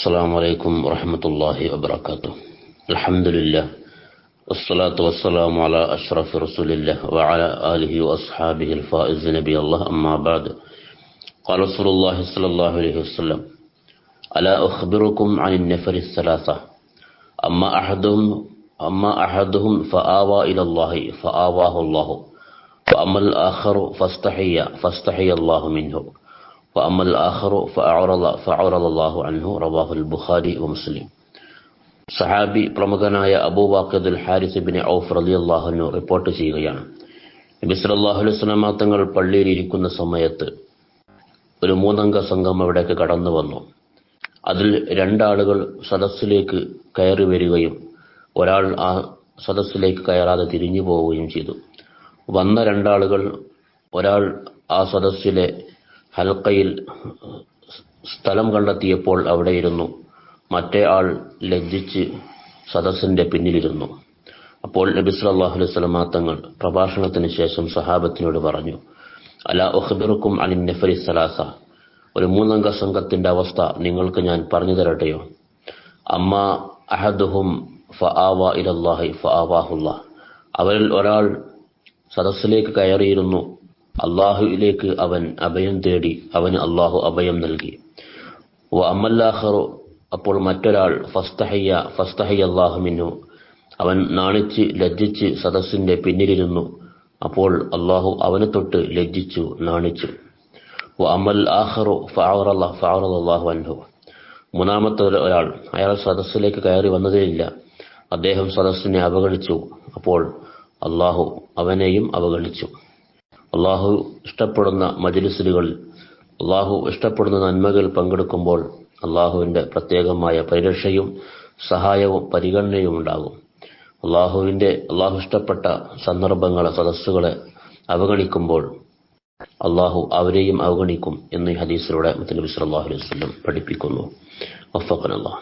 السلام عليكم ورحمة الله وبركاته. الحمد لله. والصلاة والسلام على أشرف رسول الله وعلى آله وأصحابه الفائز نبي الله. أما بعد قال رسول الله صلى الله عليه وسلم ألا أخبركم عن النفر الثلاثة؟ أما أحدهم أما أحدهم فآوى إلى الله فآواه الله. وأما الآخر فاستحي فاستحي الله منه. وأما الآخر فأعرض فأعرض الله عنه رواه البخاري ومسلم സഹാബി പ്രമുഖനായ അബൂവാഖിദുൽ ഹാരിസ് ബിൻ ഔഫ് റളിയല്ലാഹു റിപ്പോർട്ട് ചെയ്യുകയാണ് നബി സല്ലല്ലാഹു അലൈഹി വസല്ലം തങ്ങൾ പള്ളിയിൽ ഇരിക്കുന്ന സമയത്ത് ഒരു മൂന്നംഗ സംഘം അവിടേക്ക് കടന്നു വന്നു അതിൽ രണ്ടാളുകൾ സദസ്സിലേക്ക് കയറി വരികയും ഒരാൾ ആ സദസ്സിലേക്ക് കയറാതെ തിരിഞ്ഞു പോവുകയും ചെയ്തു വന്ന രണ്ടാളുകൾ ഒരാൾ ആ സദസ്സിലെ ഹൽക്കയിൽ സ്ഥലം കണ്ടെത്തിയപ്പോൾ അവിടെയിരുന്നു. മറ്റേ ആൾ ലജ്ജിച്ച് സദസ്സിന്റെ പിന്നിലിരുന്നു. അപ്പോൾ നബി സല്ലല്ലാഹു അലൈഹി സ്വലമാ തങ്ങൾ പ്രഭാഷണത്തിന് ശേഷം സഹാബത്തിനോട് പറഞ്ഞു അല ഒഹബിറുക്കും അലി നഫരി സലാസ. ഒരു മൂന്നംഗ സംഘത്തിന്റെ അവസ്ഥ നിങ്ങൾക്ക് ഞാൻ പറഞ്ഞു തരട്ടെയോ? അമ്മ അഹദുഹും ഫആവ ഇലല്ലാഹി ഫആവാഹുല്ലാ. അവരിൽ ഒരാൾ സദസ്സിലേക്ക് കയറിയിരുന്നു. അള്ളാഹുവിലേക്ക് അവൻ അഭയം തേടി അവന് അള്ളാഹു അഭയം നൽകി. വ അമ്മല്ലാഹറു അപ്പോൾ മറ്റൊരാൾ ഫസ്തഹയ്യ ഫസ്തഹയ്യ അള്ളാഹു മിന്നു. അവൻ നാണിച്ച് ലജ്ജിച്ച് സദസ്സിന്റെ പിന്നിലിരുന്നു. അപ്പോൾ അള്ളാഹു അവനെ തൊട്ട് ലജ്ജിച്ചു നാണിച്ചു. വ അമൽ ആഹറു അള്ളാഹു അൻഹു. മൂന്നാമത്തെ ഒരാൾ അയാൾ സദസ്സിലേക്ക് കയറി വന്നതേയില്ല. അദ്ദേഹം സദസ്സിനെ അവഗണിച്ചു. അപ്പോൾ അള്ളാഹു അവനെയും അവഗണിച്ചു. അള്ളാഹു ഇഷ്ടപ്പെടുന്ന മജലിസുകളിൽ അള്ളാഹു ഇഷ്ടപ്പെടുന്ന നന്മകൾ പങ്കെടുക്കുമ്പോൾ അള്ളാഹുവിന്റെ പ്രത്യേകമായ പരിരക്ഷയും സഹായവും പരിഗണനയും ഉണ്ടാകും. അള്ളാഹുവിന്റെ അള്ളാഹു ഇഷ്ടപ്പെട്ട സന്ദർഭങ്ങളെ സദസ്സുകളെ അവഗണിക്കുമ്പോൾ അള്ളാഹു അവരെയും അവഗണിക്കും എന്ന് ഈ ഹദീസിലൂടെ മുത്തനബി സല്ലല്ലാഹു അലൈഹി വസല്ലം പഠിപ്പിക്കുന്നു. വഫഖന അല്ലാഹ്